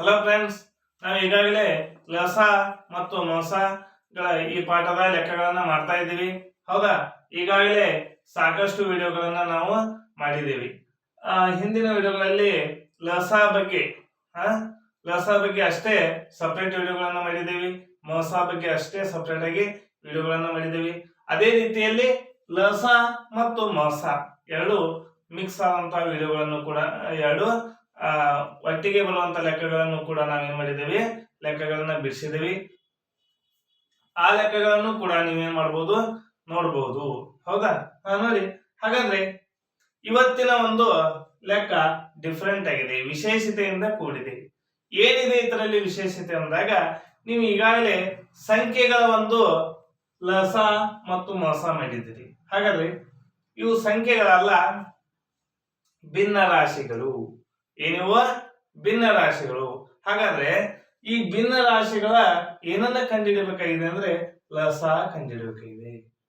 Hello friends ನಾವು ಈಗಾಗಲೇ ಲಸ ಮತ್ತು ಮೊಸಗಳ ಈ ಪಾಠದ ಲೆಕ್ಕಗಳನ್ನ ಮಾಡ್ತಾ ಇದ್ದೀವಿ. ಹೌದಾ? ಈಗಾಗಲೇ ಸಾಕಷ್ಟು ವಿಡಿಯೋಗಳನ್ನ ನಾವು ಮಾಡಿದ್ದೀವಿ. ಹಿಂದಿನ ವಿಡಿಯೋಗಳಲ್ಲಿ ಲಸ ಬಗ್ಗೆ ಲಸ ಬಗ್ಗೆ ಅಷ್ಟೇ ಸಪ್ರೇಟ್ ವಿಡಿಯೋಗಳನ್ನ ಮಾಡಿದ್ದೀವಿ. ಮೊಸ ಬಗ್ಗೆ ಅಷ್ಟೇ ಸಪ್ರೇಟ್ ಆಗಿ ವಿಡಿಯೋಗಳನ್ನ ಮಾಡಿದ್ದೀವಿ. ಅದೇ ರೀತಿಯಲ್ಲಿ ಲಸ ಮತ್ತು ಮೊಸ ಎರಡು ಮಿಕ್ಸ್ ಆದಂತಹ ವಿಡಿಯೋಗಳನ್ನು ಕೂಡ ಎರಡು ಒಟ್ಟಿಗೆ ಬರುವಂತ ಲೆಕ್ಕಗಳನ್ನು ಕೂಡ ನಾವೇನ್ ಮಾಡಿದ್ದೇವೆ? ಲೆಕ್ಕಗಳನ್ನ ಬಿಡಿಸಿದ್ದೀವಿ. ಆ ಲೆಕ್ಕಗಳನ್ನು ಕೂಡ ನೀವೇನ್ ಮಾಡ್ಬೋದು? ನೋಡ್ಬೋದು. ಹೌದಾ? ನೋಡಿ. ಹಾಗಾದ್ರೆ ಇವತ್ತಿನ ಒಂದು ಲೆಕ್ಕ ಡಿಫ್ರೆಂಟ್ ಆಗಿದೆ. ವಿಶೇಷತೆಯಿಂದ ಕೂಡಿದೆ. ಏನಿದೆ ಇದರಲ್ಲಿ ವಿಶೇಷತೆ ಅಂದಾಗ ನೀವು ಈಗಾಗಲೇ ಸಂಖ್ಯೆಗಳ ಒಂದು ಲಸ ಮತ್ತು ಮಸ ಮಾಡಿದ್ದೀರಿ. ಹಾಗಾದ್ರೆ ಇವು ಸಂಖ್ಯೆಗಳಲ್ಲ, ಭಿನ್ನ ರಾಶಿಗಳು. ಏನಿವ? ಭಿನ್ನ ರಾಶಿಗಳು. ಹಾಗಾದ್ರೆ ಈ ಭಿನ್ನ ರಾಶಿಗಳ ಏನನ್ನ ಕಂಡಿಡಿಬೇಕಾಗಿದೆ ಅಂದ್ರೆ ಲಸ ಕಂಡಿಡಬೇಕಾಗಿದೆ.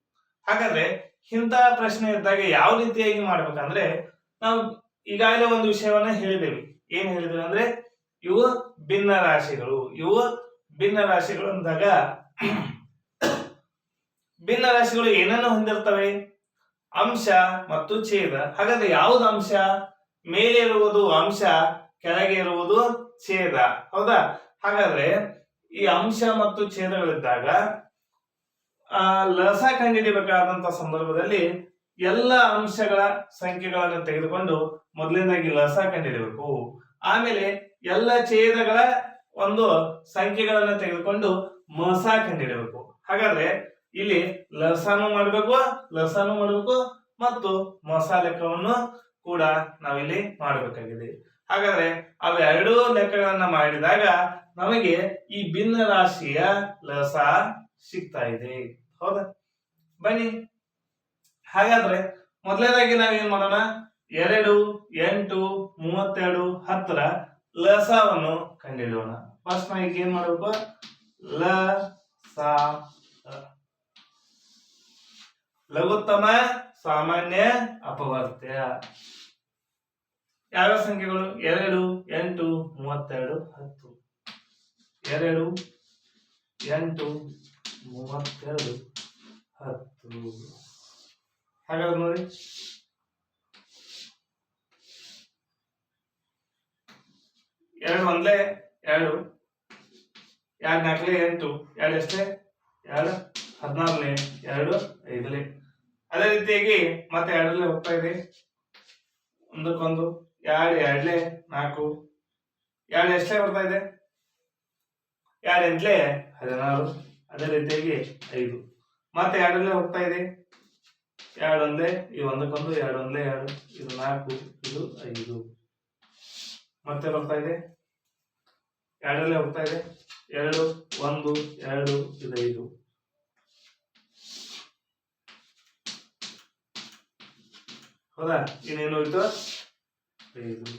ಹಾಗಾದ್ರೆ ಇಂತಹ ಪ್ರಶ್ನೆ ಇದ್ದಾಗ ಯಾವ ರೀತಿಯಾಗಿ ಮಾಡ್ಬೇಕಂದ್ರೆ ನಾವು ಈಗಾಗಲೇ ಒಂದು ವಿಷಯವನ್ನ ಹೇಳಿದೇವೆ. ಏನ್ ಹೇಳಿದೇವೆ ಅಂದ್ರೆ, ಇವು ಭಿನ್ನ ರಾಶಿಗಳು. ಇವು ಭಿನ್ನ ರಾಶಿಗಳು ಅಂದಾಗ ಭಿನ್ನ ರಾಶಿಗಳು ಏನನ್ನು ಹೊಂದಿರ್ತವೆ? ಅಂಶ ಮತ್ತು ಛೇದ. ಹಾಗಾದ್ರೆ ಯಾವ್ದು ಅಂಶ? ಮೇಲೆ ಇರುವುದು ಅಂಶ, ಕೆಳಗೆ ಇರುವುದು ಛೇದ. ಹೌದಾ? ಹಾಗಾದ್ರೆ ಈ ಅಂಶ ಮತ್ತು ಛೇದಗಳಿದ್ದಾಗ, ಆ, ಲಸ ಕಂಡುಹಿಡಿಬೇಕಾದಂತ ಸಂದರ್ಭದಲ್ಲಿ ಎಲ್ಲ ಅಂಶಗಳ ಸಂಖ್ಯೆಗಳನ್ನು ತೆಗೆದುಕೊಂಡು ಮೊದಲನೇದಾಗಿ ಲಸ ಕಂಡುಹಿಡಬೇಕು ಆಮೇಲೆ ಎಲ್ಲ ಛೇದಗಳ ಒಂದು ಸಂಖ್ಯೆಗಳನ್ನು ತೆಗೆದುಕೊಂಡು ಮಸ ಕಂಡುಹಿಡಬೇಕು ಹಾಗಾದ್ರೆ ಇಲ್ಲಿ ಲಸನು ಮಾಡಬೇಕು ಲಸನು ಮಾಡಬೇಕು ಮತ್ತು ಮಸ ಲೆಕ್ಕವನ್ನು ಕೂಡ ನಾವಿಲ್ಲಿ ಮಾಡಬೇಕಾಗಿದೆ. ಹಾಗಾದ್ರೆ ಅವೆರಡೂ ಲೆಕ್ಕಗಳನ್ನ ಮಾಡಿದಾಗ ನಮಗೆ ಈ ಭಿನ್ನ ರಾಶಿಯ ಲಸ ಸಿಗ್ತಾ ಇದೆ. ಹೌದಾ? ಬನ್ನಿ. ಹಾಗಾದ್ರೆ ಮೊದಲನೇದಾಗಿ ನಾವೇನ್ ಮಾಡೋಣ? ಎರಡು, ಎಂಟು, ಮೂವತ್ತೆರಡು, ಹತ್ತರ ಲಸವನ್ನು ಕಂಡುಹಿಡಿಯೋಣ. ಫಸ್ಟ್ ಈಗ ಏನ್ ಮಾಡಬೇಕು? ಲ ಲಘುತ್ತಮ, ಸಾಮಾನ್ಯ, ಅಪವರ್ತ್ಯ. ಯಾವ ಸಂಖ್ಯೆಗಳು? ಎರಡು, ಎಂಟು, ಮೂವತ್ತೆರಡು, ಹತ್ತು. ಎರಡು, ಎಂಟು, ಮೂವತ್ತೆರಡು, ಹತ್ತು. ಹಾಗಾದ್ರೆ ನೋಡಿ. ಎರಡು ಒಂದ್ಲೇ ಎರಡು ಎರಡು ನಾಲ್ಕಲೇ ಎಂಟು, ಎರಡು ಎಷ್ಟೇ? ಎರಡು ಹದಿನಾರನೇ, ಎರಡು ಐದಲೇ ಅದೇ ರೀತಿಯಾಗಿ ಮತ್ತೆ ಎರಡಲ್ಲೇ ಹೋಗ್ತಾ ಇದೆ. ಒಂದಕ್ಕೊಂದು. ಎರಡು ಎರಡ್ಲೆ ನಾಲ್ಕು. ಎರಡು ಎಷ್ಟೇ ಬರ್ತಾ ಇದೆ? ಎರಡು ಎಂಟ್ಲೆ? ಹದಿನಾರು. ಅದೇ ರೀತಿಯಾಗಿ ಐದು. ಮತ್ತೆ ಎರಡಲ್ಲೇ ಹೋಗ್ತಾ ಇದೆ? ಎರಡು ಒಂದೇ ಈ ಒಂದಕ್ಕೊಂದು ಎರಡು ಒಂದೇ ಎರಡು ಇದು ನಾಲ್ಕು, ಇದು ಐದು. ಮತ್ತೆ ಬರ್ತಾ ಇದೆ? ಎರಡಲ್ಲೇ ಹೋಗ್ತಾ ಇದೆ? ಎರಡು, ಒಂದು, ಎರಡು, ಇದು ಐದು. ಹೌದಾ? ಇನ್ನೇನು ಹೋಯ್ತು? ಐದು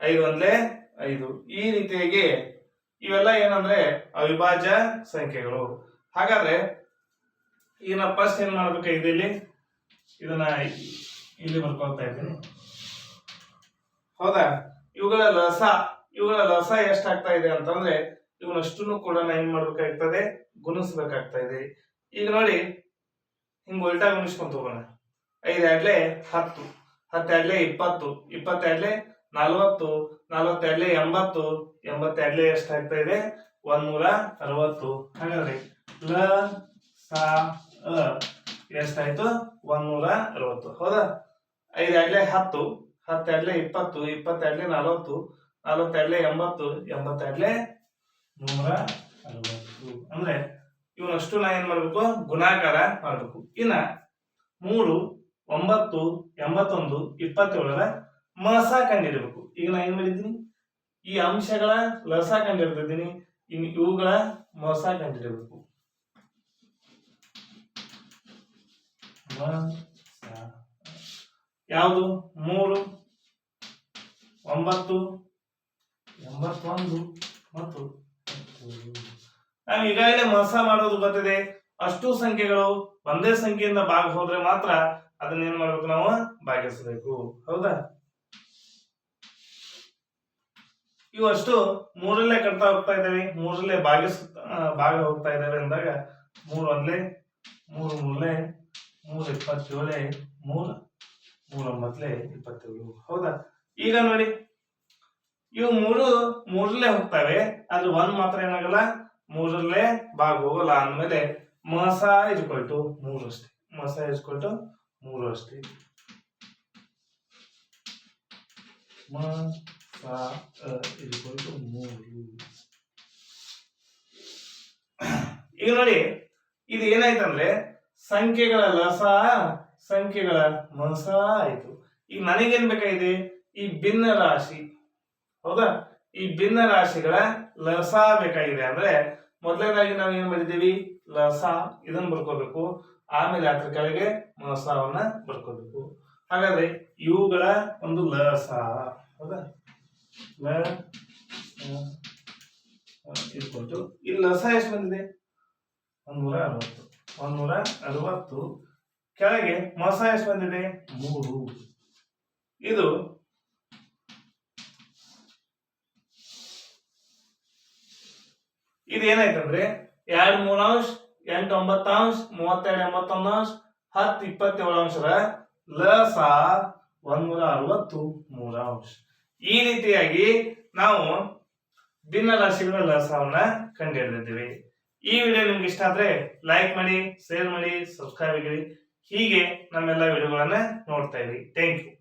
ಐದು ಒಂದ್ಲೆ ಐದು. ಈ ರೀತಿಯಾಗಿ ಇವೆಲ್ಲ ಏನಂದ್ರೆ ಅವಿಭಾಜ್ಯ ಸಂಖ್ಯೆಗಳು. ಹಾಗಾದ್ರೆ ಈಗ ನಾ ಫಸ್ಟ್ ಏನ್ ಮಾಡ್ಬೇಕಾಗಿದೆ ಇಲ್ಲಿ ಇದನ್ನ ಇಲ್ಲಿ ಬರ್ಕೊಳ್ತಾ ಇದ್ದೀನಿ. ಹೌದಾ? ಇವುಗಳ ಲಸ ಇವುಗಳ ಲಸ ಎಷ್ಟಾಗ್ತಾ ಇದೆ ಅಂತಂದ್ರೆ ಇವನಷ್ಟನ್ನು ಕೂಡ ನಾ ಏನ್ ಮಾಡ್ಬೇಕಾಗ್ತದೆ? ಗುಣಿಸ್ಬೇಕಾಗ್ತಾ ಇದೆ. ಈಗ ನೋಡಿ, ಹಿಂಗ್ ಉಲ್ಟಾ ಗುಣಿಸ್ಕೊಂತ ಹೋಗೋಣ ಐದು ಎರಡ್ಲೆ ಹತ್ತು, ಹತ್ತೆರಡ್ಲೆ ಇಪ್ಪತ್ತು, ಇಪ್ಪತ್ತೆರಡ್ಲೆ ನಲವತ್ತು, ನಲವತ್ತೆರಡ್ಲೆ ಎಂಬತ್ತು, ಎಂಬತ್ತೆರಡ್ಲೆ ಎಷ್ಟಾಗ್ತಾ ಇದೆ? ಒಂದ್ನೂರ ಅರವತ್ತು. ಹಾಗಾದ್ರೆ ಲ, ಸ, ಅ ಎಷ್ಟಾಯ್ತು? ಒಂದ್ನೂರ ಅರವತ್ತು. ಹೌದಾ? ಐದು ಎರಡ್ಲೆ ಹತ್ತು, ಹತ್ತೆರಡ್ಲೆ ಇಪ್ಪತ್ತು, ಇಪ್ಪತ್ತೆರಡ್ಲೆ ನಲವತ್ತು, ನಲವತ್ತೆರಡ್ಲೆ ಎಂಬತ್ತು, ಎಂಬತ್ತೆರಡ್ಲೆ ನೂರ ಅರವತ್ತು. ಅಂದ್ರೆ ಇವನಷ್ಟು ನಾ ಏನ್ ಮಾಡ್ಬೇಕು? ಗುಣಾಕಾರ ಮಾಡ್ಬೇಕು. ಇನ್ನ ಮೂರು ಒಂಬತ್ತು, ಎಂಬತ್ತೊಂದು, ಇಪ್ಪತ್ತೇಳರ ಮಸ ಕಂಡಿರಬೇಕು. ಈಗ ನಾ ಏನ್ ಮಾಡಿದ್ದೀನಿ? ಈ ಅಂಶಗಳ ಲಸ ಕಂಡಿರ್ತಿದ್ದೀನಿ ಇನ್ನು ಇವುಗಳ ಮಸ ಕಂಡಿರಬೇಕು. ಯಾವುದು? ಮೂರು, ಒಂಬತ್ತು, ಎಂಬತ್ತೊಂದು, ಮತ್ತು. ನಾವು ಈಗಾಗಲೇ ಮೋಸ ಮಾಡೋದು ಗೊತ್ತಿದೆ ಅಷ್ಟು ಸಂಖ್ಯೆಗಳು ಒಂದೇ ಸಂಖ್ಯೆಯಿಂದ ಭಾಗ ಹೋದ್ರೆ ಮಾತ್ರ ಅದನ್ನ ಏನ್ ಮಾಡ್ಬೇಕು ನಾವು? ಭಾಗಿಸಬೇಕು ಹೌದಾ? ಇವಷ್ಟು ಮೂರಲ್ಲೇ ಕಟ್ತಾ ಹೋಗ್ತಾ ಇದ್ದಾವೆ. ಮೂರಲ್ಲೇ ಭಾಗಿಸ್ ಭಾಗ ಹೋಗ್ತಾ ಇದ್ದಾವೆ ಅಂದಾಗ ಮೂರು ಒಂದ್ಲೆ, ಮೂರು ಮೂರ್ಲೆ ಮೂರು ಇಪ್ಪತ್ತೇಳೆ, ಮೂರು ಮೂರೊಂಬತ್ಲೆ ಇಪ್ಪತ್ತೇಳು. ಹೌದಾ? ಈಗ ನೋಡಿ. ಇವು ಮೂರು ಮೂರಲ್ಲೇ ಹೋಗ್ತಾವೆ. ಅಲ್ಲಿ ಒಂದ್ ಮಾತ್ರ ಏನಾಗಲ್ಲ, ಮೂರಲ್ಲೇ ಭಾಗ ಹೋಗಲ್ಲ ಅಂದ್ಮೇಲೆ ಮಸ ಇಸ್ಕೊಳ್ಟು ಮೂರು ಅಷ್ಟೇ. ಮಸ ಇಸ್ಕೊಳ್ಟು ಮೂರು ಅಷ್ಟೇ. ಮ ಈಗ ನೋಡಿ, ಇದು ಏನಾಯ್ತಂದ್ರೆ ಸಂಖ್ಯೆಗಳ ಲಸ ಸಂಖ್ಯೆಗಳ ಮಸ ಆಯ್ತು. ಈಗ ನನಗೇನ್ ಬೇಕಾಗಿದೆ? ಈ ಭಿನ್ನ ರಾಶಿ. ಹೌದಾ? ಈ ಭಿನ್ನ ರಾಶಿಗಳ ಲಸ ಬೇಕಾಗಿದೆ. ಅಂದ್ರೆ ಮೊದಲನೇದಾಗಿ ನಾವು ಏನ್ ಮಾಡಿದ್ದೀವಿ? ಲಸ. ಇದನ್ನ ಬರ್ಕೋಬೇಕು. ಆಮೇಲೆ ಅದ್ರ ಕೆಳಗೆ ಮಸವನ್ನ ಬರ್ಕೋಬೇಕು. ಹಾಗಾದ್ರೆ ಇವುಗಳ ಒಂದು ಲಸ ಹೌದಾ ಲ ಇಟ್ಕೊಟ್ಟು ಇಲ್ಲಿ ಲಸ ಎಷ್ಟು ಬಂದಿದೆ? ಒಂದೂರ ಅರವತ್ತು. ಒಂದೂರ ಅರವತ್ತು. ಕೆಳಗೆ ಮೊಸ ಎಷ್ಟು ಬಂದಿದೆ? ಮೂರು. ಇದು ಇದು ಏನಾಯ್ತಂದ್ರೆ ಎರಡ್ ಮೂರಾಂಶ ಎಂಟು ಒಂಬತ್ತಾಂಶ ಮೂವತ್ತೆರಡು ಎಂಬತ್ತೊಂದು ಅಂಶ ಹತ್ತು ಇಪ್ಪತ್ತೇಳು ಅಂಶರ ಲಸ ಒಂದ್ನೂರ ಅರವತ್ತು ಮೂರಾಂಶ ಈ ರೀತಿಯಾಗಿ ನಾವು ಭಿನ್ನ ರಾಶಿಗಳ ಲಸವನ್ನ ಕಂಡುಹಿಡಿದಿದ್ದೀವಿ. ಈ ವಿಡಿಯೋ ನಿಮ್ಗೆ ಇಷ್ಟ ಆದ್ರೆ ಲೈಕ್ ಮಾಡಿ ಶೇರ್ ಮಾಡಿ ಸಬ್ಸ್ಕ್ರೈಬ್ ಆಗಿರಿ. ಹೀಗೆ ನಮ್ಮೆಲ್ಲ ವಿಡಿಯೋಗಳನ್ನ ನೋಡ್ತಾ ಇರಿ. Thank you